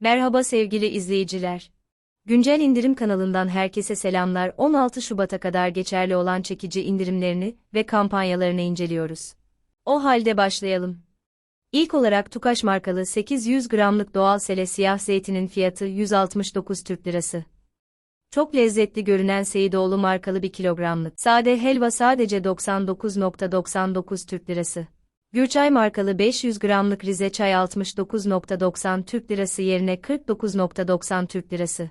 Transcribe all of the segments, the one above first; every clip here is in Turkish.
Merhaba sevgili izleyiciler. Güncel indirim kanalından herkese selamlar. 16 Şubat'a kadar geçerli olan çekici indirimlerini ve kampanyalarını inceliyoruz. O halde başlayalım. İlk olarak Tukaş markalı 800 gramlık doğal sele siyah zeytinin fiyatı 169 Türk Lirası. Çok lezzetli görünen Seyidoğlu markalı 1 kilogramlık sade helva sadece 99.99 Türk Lirası. Gürçay markalı 500 gramlık Rize çay 69.90 Türk Lirası yerine 49.90 Türk Lirası.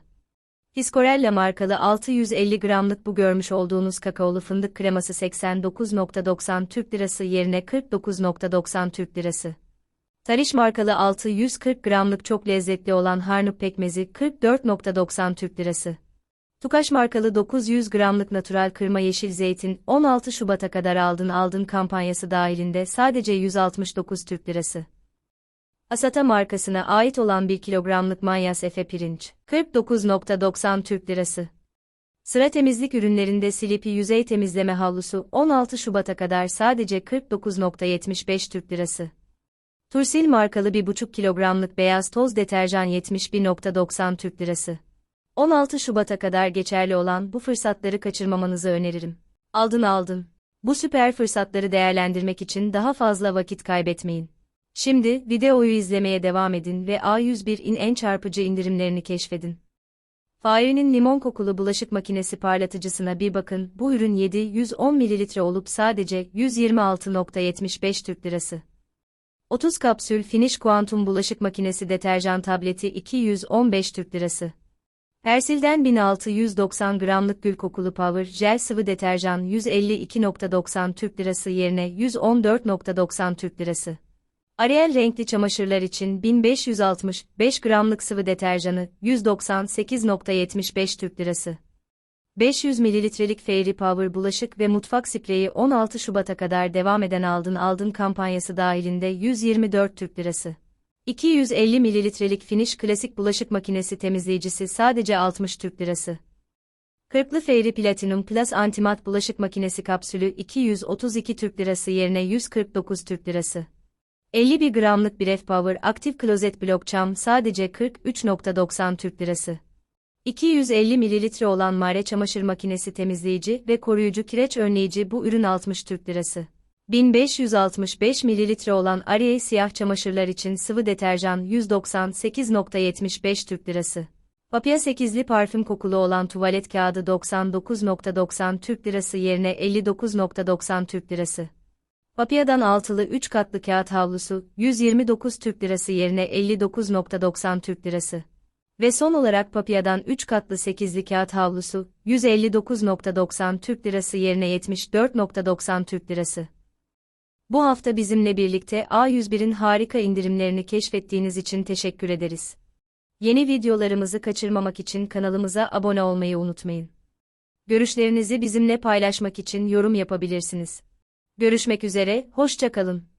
Hiskorella markalı 650 gramlık bu görmüş olduğunuz kakaolu fındık kreması 89.90 Türk Lirası yerine 49.90 Türk Lirası. Tariş markalı 640 gramlık çok lezzetli olan harnup pekmezi 44.90 Türk Lirası. Tukaş markalı 900 gramlık natural kırma yeşil zeytin 16 Şubat'a kadar aldın aldın kampanyası dahilinde sadece 169 Türk Lirası. Asata markasına ait olan 1 kilogramlık manyas efe pirinç 49.90 Türk Lirası. Sıra temizlik ürünlerinde Silipi yüzey temizleme havlusu 16 Şubat'a kadar sadece 49.75 Türk Lirası. Tursil markalı 1,5 kilogramlık beyaz toz deterjan 71.90 Türk Lirası. 16 Şubat'a kadar geçerli olan bu fırsatları kaçırmamanızı öneririm. Aldın aldın. Bu süper fırsatları değerlendirmek için daha fazla vakit kaybetmeyin. Şimdi videoyu izlemeye devam edin ve A101'in en çarpıcı indirimlerini keşfedin. Faire'nin limon kokulu bulaşık makinesi parlatıcısına bir bakın. Bu ürün 710 ml olup sadece 126.75 Türk Lirası. 30 kapsül Finish Quantum bulaşık makinesi deterjan tableti 215 Türk Lirası. Persil'den 1690 gramlık gül kokulu Power Jel sıvı deterjan 152.90 Türk Lirası yerine 114.90 Türk Lirası. Ariel renkli çamaşırlar için 1565 gramlık sıvı deterjanı 198.75 Türk Lirası. 500 mililitrelik Fairy Power bulaşık ve mutfak spreyi 16 Şubat'a kadar devam eden aldın aldın kampanyası dahilinde 124 Türk Lirası. 250 mililitrelik Finish klasik bulaşık makinesi temizleyicisi sadece 60 Türk Lirası. Kırklı Fairy Platinum Plus Antimat bulaşık makinesi kapsülü 232 Türk Lirası yerine 149 Türk Lirası. 51 gramlık bir F-Power aktif klozet blok çam sadece 43.90 Türk Lirası. 250 mililitre olan Mare çamaşır makinesi temizleyici ve koruyucu kireç önleyici bu ürün 60 Türk Lirası. 1565 mililitre olan Ariel siyah çamaşırlar için sıvı deterjan 198.75 Türk Lirası. Papia 8'li parfüm kokulu olan tuvalet kağıdı 99.90 Türk Lirası yerine 59.90 Türk Lirası. Papia'dan altılı 3 katlı kağıt havlusu 129 Türk Lirası yerine 59.90 Türk Lirası. Ve son olarak Papia'dan 3 katlı 8'li kağıt havlusu 159.90 Türk Lirası yerine 74.90 Türk Lirası. Bu hafta bizimle birlikte A101'in harika indirimlerini keşfettiğiniz için teşekkür ederiz. Yeni videolarımızı kaçırmamak için kanalımıza abone olmayı unutmayın. Görüşlerinizi bizimle paylaşmak için yorum yapabilirsiniz. Görüşmek üzere, hoşça kalın.